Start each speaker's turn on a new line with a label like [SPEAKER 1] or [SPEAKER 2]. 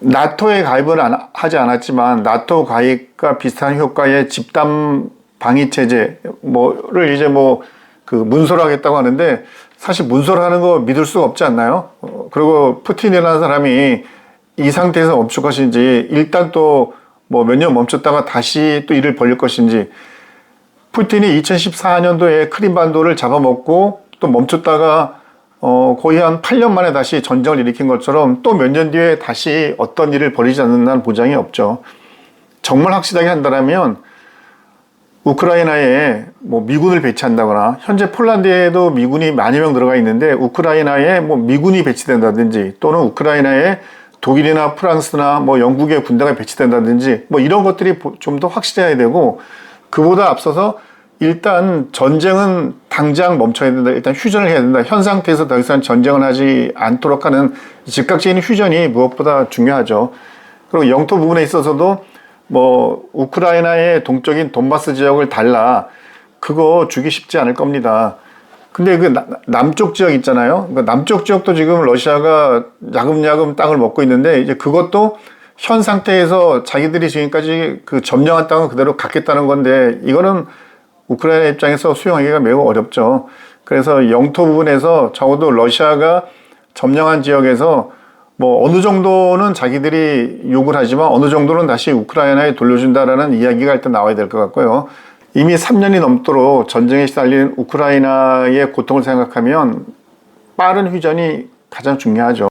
[SPEAKER 1] 나토에 가입을 안- 하지 않았지만 나토 가입과 비슷한 효과의 집단 방위 체제 뭐를 이제 뭐 그 문서를 하겠다고 하는데 사실 문서를 하는 거 믿을 수가 없지 않나요? 어, 그리고 푸틴이라는 사람이 이 상태에서 멈출 것인지 일단 또 뭐 몇 년 멈췄다가 다시 또 일을 벌릴 것인지 푸틴이 2014년도에 크림반도를 잡아먹고 또 멈췄다가 어 거의 한 8년 만에 다시 전쟁을 일으킨 것처럼 또 몇 년 뒤에 다시 어떤 일을 벌이지 않는다는 보장이 없죠. 정말 확실하게 한다면 우크라이나에 뭐 미군을 배치한다거나 현재 폴란드에도 미군이 만여 명 들어가 있는데 우크라이나에 뭐 미군이 배치된다든지 또는 우크라이나에 독일이나 프랑스나 뭐 영국의 군대가 배치된다든지 뭐 이런 것들이 좀 더 확실해야 되고 그보다 앞서서 일단 전쟁은 당장 멈춰야 된다. 일단 휴전을 해야 된다. 현 상태에서 더 이상 전쟁을 하지 않도록 하는 즉각적인 휴전이 무엇보다 중요하죠. 그리고 영토 부분에 있어서도 뭐 우크라이나의 동쪽인 돈바스 지역을 달라 그거 주기 쉽지 않을 겁니다. 근데 그 나- 남쪽 지역 있잖아요. 그 남쪽 지역도 지금 러시아가 야금야금 땅을 먹고 있는데 이제 그것도 현 상태에서 자기들이 지금까지 그 점령한 땅을 그대로 갖겠다는 건데 이거는 우크라이나 입장에서 수용하기가 매우 어렵죠. 그래서 영토 부분에서 적어도 러시아가 점령한 지역에서 뭐 어느 정도는 자기들이 욕을 하지만 어느 정도는 다시 우크라이나에 돌려준다라는 이야기가 일단 나와야 될 것 같고요. 이미 3년이 넘도록 전쟁에 시달린 우크라이나의 고통을 생각하면 빠른 휴전이 가장 중요하죠.